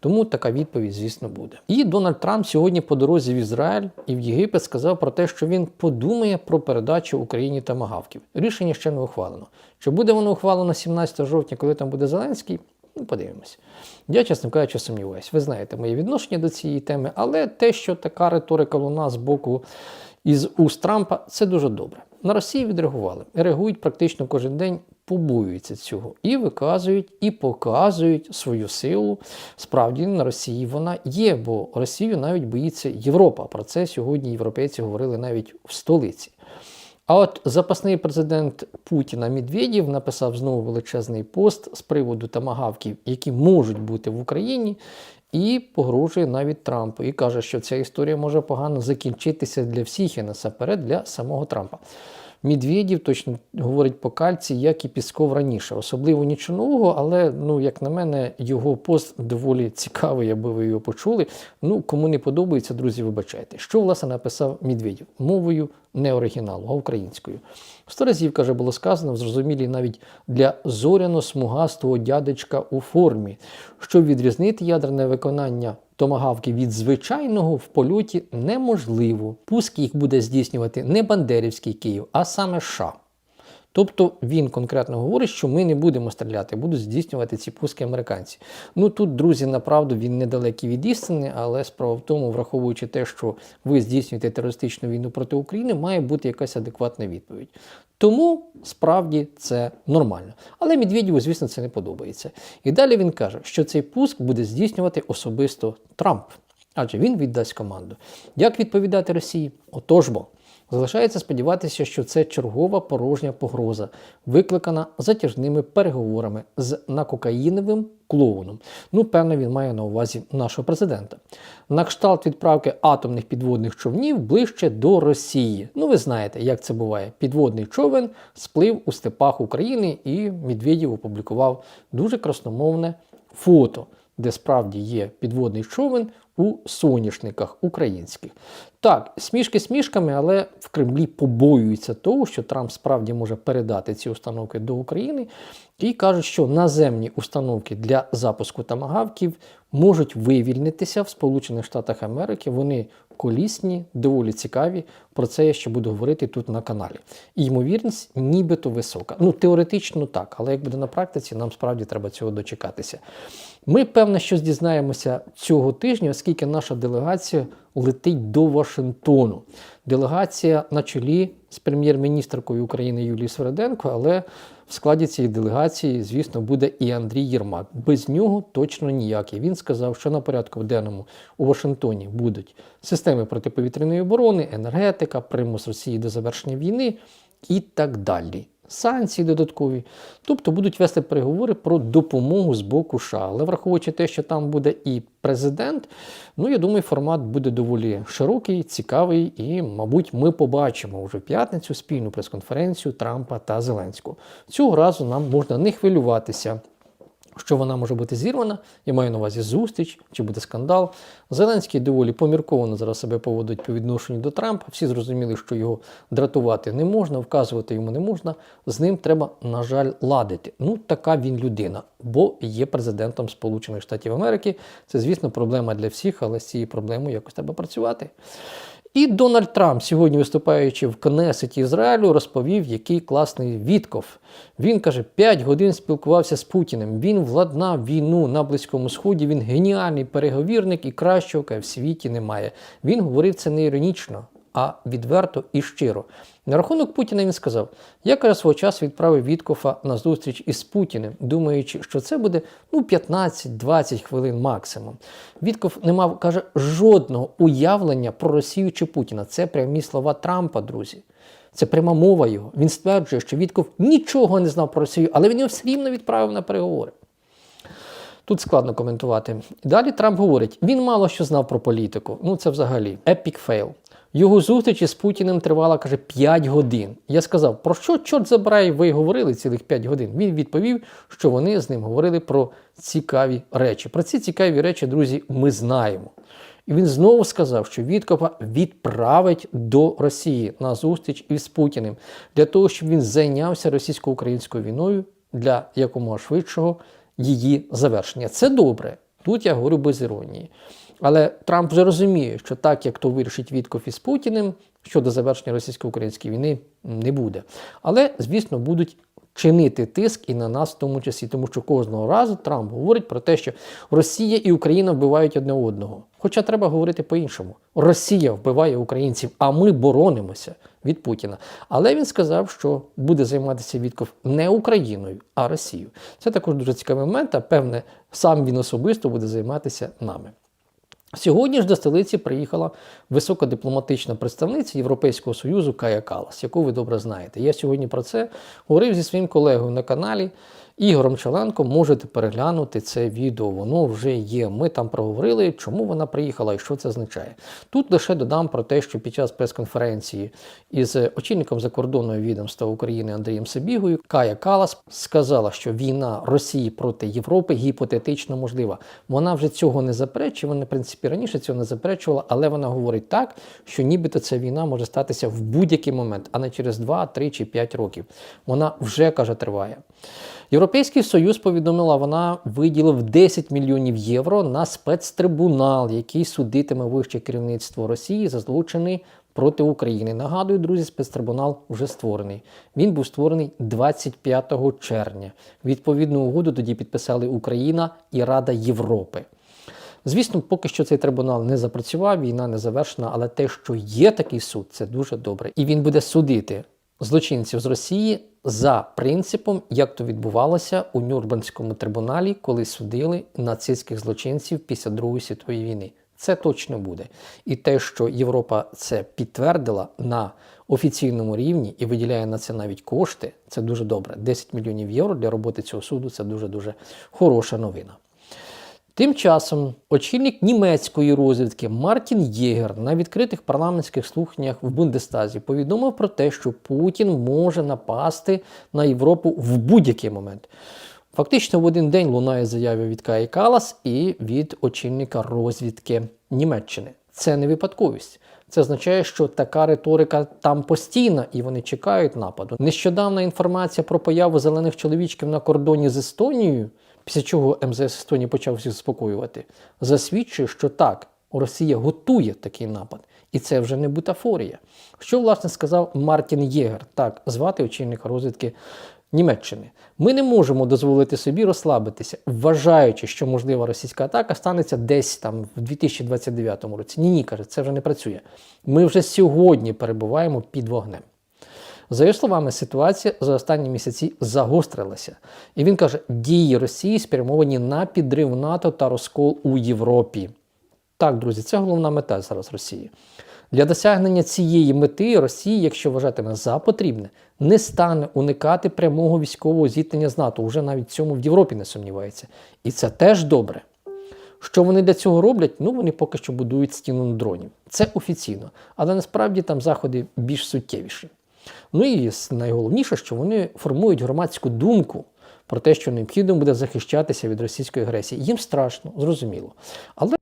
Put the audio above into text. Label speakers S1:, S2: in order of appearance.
S1: Тому така відповідь, звісно, буде. І Дональд Трамп сьогодні по дорозі в Ізраїль і в Єгипет сказав про те, що він подумає про передачу Україні тамагавків. Рішення ще не ухвалено. Чи буде воно ухвалено 17 жовтня, коли там буде Зеленський? Ну, подивимось. Я, чесно кажучи, сумніваюся. Ви знаєте моє відношення до цієї теми, але те, що така риторика луна з боку із уст Трампа, це дуже добре. На Росії відреагували. Реагують практично кожен день, побоюються цього і виказують, і показують свою силу. Справді на Росії вона є, бо Росію навіть боїться Європа. Про це сьогодні європейці говорили навіть в столиці. А от запасний президент Путіна Медведєв написав знову величезний пост з приводу тамагавків, які можуть бути в Україні, і погрожує навіть Трампу. І каже, що ця історія може погано закінчитися для всіх і насамперед для самого Трампа. Медведєв точно говорить по кальці, як і Пісков раніше. Особливо нічого нового, але, ну, як на мене, його пост доволі цікавий, аби ви його почули. Ну, кому не подобається, друзі, вибачайте. Що, власне, написав Медведєв? Мовою не оригіналу, а українською. Сто разів, каже, було сказано, в зрозумілій навіть для зоряно-смугастого дядечка у формі, щоб відрізнити ядерне виконання томагавки від звичайного в польоті неможливо. Пуск їх буде здійснювати не Бандерівський Київ, а саме США. Тобто він конкретно говорить, що ми не будемо стріляти, будуть здійснювати ці пуски американці. Ну тут, друзі, направду він недалекий від істини, але справа в тому, враховуючи те, що ви здійснюєте терористичну війну проти України, має бути якась адекватна відповідь. Тому справді це нормально. Але Медведєву, звісно, це не подобається. І далі він каже, що цей пуск буде здійснювати особисто Трамп, адже він віддасть команду. Як відповідати Росії? Отож бо. Залишається сподіватися, що це чергова порожня погроза, викликана затяжними переговорами з накокаїновим клоуном. Ну, певно, він має на увазі нашого президента. На кшталт відправки атомних підводних човнів ближче до Росії. Ну, ви знаєте, як це буває. Підводний човен сплив у степах України, і Медведєв опублікував дуже красномовне фото. Де справді є підводний човен у соняшниках українських. Так, смішки смішками, але в Кремлі побоюються того, що Трамп справді може передати ці установки до України, і кажуть, що наземні установки для запуску тамагавків можуть вивільнитися в Сполучених Штатах Америки. Вони колісні, доволі цікаві. Про це я ще буду говорити тут на каналі. І ймовірність нібито висока. Ну, теоретично так, але як буде на практиці, нам справді треба цього дочекатися. Ми, певно, щось дізнаємося цього тижня, оскільки наша делегація летить до Вашингтону. Делегація на чолі з прем'єр-міністркою України Юлією Свереденко, але в складі цієї делегації, звісно, буде і Андрій Єрмак. Без нього точно ніякий. Він сказав, що на порядку в денному у Вашингтоні будуть системи протиповітряної оборони, енергетика, примус Росії до завершення війни і так далі. Санкції додаткові, тобто будуть вести переговори про допомогу з боку США. Але враховуючи те, що там буде і президент, ну я думаю, формат буде доволі широкий, цікавий, і, мабуть, ми побачимо вже в п'ятницю спільну прес-конференцію Трампа та Зеленського. Цього разу нам можна не хвилюватися. Що вона може бути зірвана, я маю на увазі зустріч чи буде скандал. Зеленський доволі помірковано зараз себе поводить по відношенню до Трампа. Всі зрозуміли, що його дратувати не можна, вказувати йому не можна. З ним треба, на жаль, ладити. Ну, така він людина, бо є президентом Сполучених Штатів Америки. Це, звісно, проблема для всіх, але з цією проблемою якось треба працювати. І Дональд Трамп, сьогодні виступаючи в Кнесеті Ізраїлю, розповів, який класний Вітков. Він каже, 5 годин спілкувався з Путіним. Він владнав війну на Близькому Сході. Він геніальний переговірник і кращого в світі немає. Він говорив це не іронічно, а відверто і щиро. На рахунок Путіна він сказав: я каже, свого часу відправив Віткофа на зустріч із Путіним, думаючи, що це буде ну 15-20 хвилин максимум. Вітков не мав каже жодного уявлення про Росію чи Путіна. Це прямі слова Трампа, друзі. Це пряма мова його. Він стверджує, що Вітков нічого не знав про Росію, але він його все рівно відправив на переговори. Тут складно коментувати. Далі Трамп говорить: він мало що знав про політику. Ну це взагалі епік фейл. Його зустріч із Путіним тривала, каже, 5 годин. Я сказав, про що, чорт забирай, ви говорили цілих 5 годин. Він відповів, що вони з ним говорили про цікаві речі. Про ці цікаві речі, друзі, ми знаємо. І він знову сказав, що Віткопа відправить до Росії на зустріч із Путіним для того, щоб він зайнявся російсько-українською війною для якомога швидшого її завершення. Це добре. Тут я говорю без іронії. Але Трамп вже розуміє, що так, як то вирішить Вітков із Путіним щодо завершення російсько-української війни, не буде. Але, звісно, будуть чинити тиск і на нас в тому числі, тому що кожного разу Трамп говорить про те, що Росія і Україна вбивають одне одного. Хоча треба говорити по-іншому. Росія вбиває українців, а ми боронимося від Путіна. Але він сказав, що буде займатися Вітков не Україною, а Росією. Це також дуже цікавий момент, а певне, сам він особисто буде займатися нами. Сьогодні ж до столиці приїхала високодипломатична представниця Європейського Союзу Кая Калас, яку ви добре знаєте. Я сьогодні про це говорив зі своїм колегою на каналі Ігорем Челенко. Можете переглянути це відео, воно вже є. Ми там проговорили, чому вона приїхала і що це означає. Тут лише додам про те, що під час прес-конференції із очільником закордонного відомства України Андрієм Сабігою Кая Калас сказала, що війна Росії проти Європи гіпотетично можлива. Вона вже цього не заперечує, вона, в принципі, раніше цього не заперечувала, але вона говорить так, що нібито ця війна може статися в будь-який момент, а не через 2, 3 чи 5 років. Вона вже каже, триває. Європейський Союз повідомила, вона виділив 10 мільйонів євро на спецтрибунал, який судитиме вище керівництво Росії за злочини проти України. Нагадую, друзі, спецтрибунал вже створений. Він був створений 25 червня. Відповідну угоду тоді підписали Україна і Рада Європи. Звісно, поки що цей трибунал не запрацював, війна не завершена, але те, що є такий суд, це дуже добре. І він буде судити злочинців з Росії за принципом, як то відбувалося у Нюрнберзькому трибуналі, коли судили нацистських злочинців після Другої світової війни. Це точно буде. І те, що Європа це підтвердила на офіційному рівні і виділяє на це навіть кошти, це дуже добре. 10 мільйонів євро для роботи цього суду це дуже дуже хороша новина. Тим часом очільник німецької розвідки Мартін Єгер на відкритих парламентських слуханнях в Бундестазі повідомив про те, що Путін може напасти на Європу в будь-який момент. Фактично в один день лунає заява від Каї Калас і від очільника розвідки Німеччини. Це не випадковість. Це означає, що така риторика там постійна і вони чекають нападу. Нещодавна інформація про появу зелених чоловічків на кордоні з Естонією, після чого МЗС Естонії почав всіх заспокоювати, засвідчує, що так, Росія готує такий напад. І це вже не бутафорія. Що, власне, сказав Мартін Єгер, так звати очільника розвідки Німеччини. Ми не можемо дозволити собі розслабитися, вважаючи, що можлива російська атака станеться десь там в 2029 році. Ні, ні, каже, це вже не працює. Ми вже сьогодні перебуваємо під вогнем. За його словами, ситуація за останні місяці загострилася. І він каже, дії Росії спрямовані на підрив НАТО та розкол у Європі. Так, друзі, це головна мета зараз Росії. Для досягнення цієї мети Росія, якщо вважатиме за потрібне, не стане уникати прямого військового зіткнення з НАТО. Уже навіть в цьому в Європі не сумнівається. І це теж добре. Що вони для цього роблять? Ну вони поки що будують стіну дронів. Це офіційно, але насправді там заходи більш суттєвіші. Ну і найголовніше, що вони формують громадську думку про те, що необхідно буде захищатися від російської агресії. Їм страшно, зрозуміло. Але